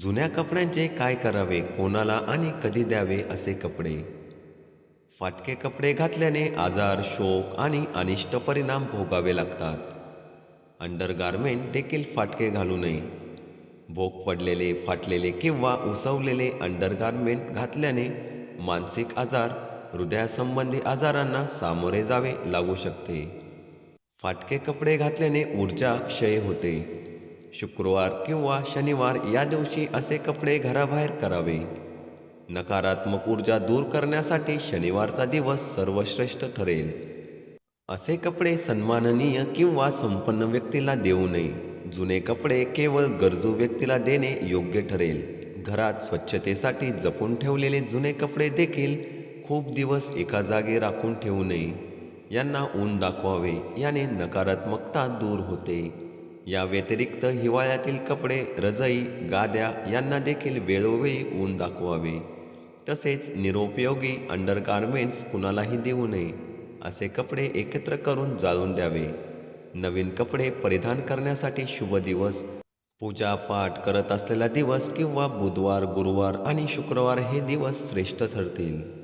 जुन्या कपड्यांचे काय करावे कोणाला आणि कधी द्यावे असे कपडे? फाटके कपडे घातल्याने आजार शोक आणि अनिष्ट परिणाम भोगावे लागतात. अंडरगारमेंट देखील फाटके घालू नये. भोग पडलेले फाटलेले किंवा उसवलेले अंडरगारमेंट घातल्याने मानसिक आजार हृदयासंबंधी आजारांना सामोरे जावे लागू शकते. फाटके कपडे घातल्याने ऊर्जा क्षय होते. शुक्रवार किंवा शनिवार या दिवशी असे कपडे घराबाहेर करावे. नकारात्मक ऊर्जा दूर करण्यासाठी शनिवारचा दिवस सर्वश्रेष्ठ ठरेल. असे कपडे सन्माननीय किंवा संपन्न व्यक्तीला देऊ नये. जुने कपडे केवळ गरजू व्यक्तीला देणे योग्य ठरेल. घरात स्वच्छतेसाठी जपून ठेवलेले जुने कपडे देखील खूप दिवस एका जागी राखून ठेवू नये. यांना ऊन दाखवावे याने नकारात्मकता दूर होते. या व्यतिरिक्त हिवाळ्यातील कपडे रजई गाद्या यांना देखील वेळोवेळी ऊन दाखवावे. तसेच निरुपयोगी अंडरगारमेंट्स कुणालाही देऊ नये असे कपडे एकत्र करून जाळून द्यावे. नवीन कपडे परिधान करण्यासाठी शुभ दिवस. पूजापाठ करत असलेला दिवस किंवा बुधवार गुरुवार आणि शुक्रवार हे दिवस श्रेष्ठ ठरतील.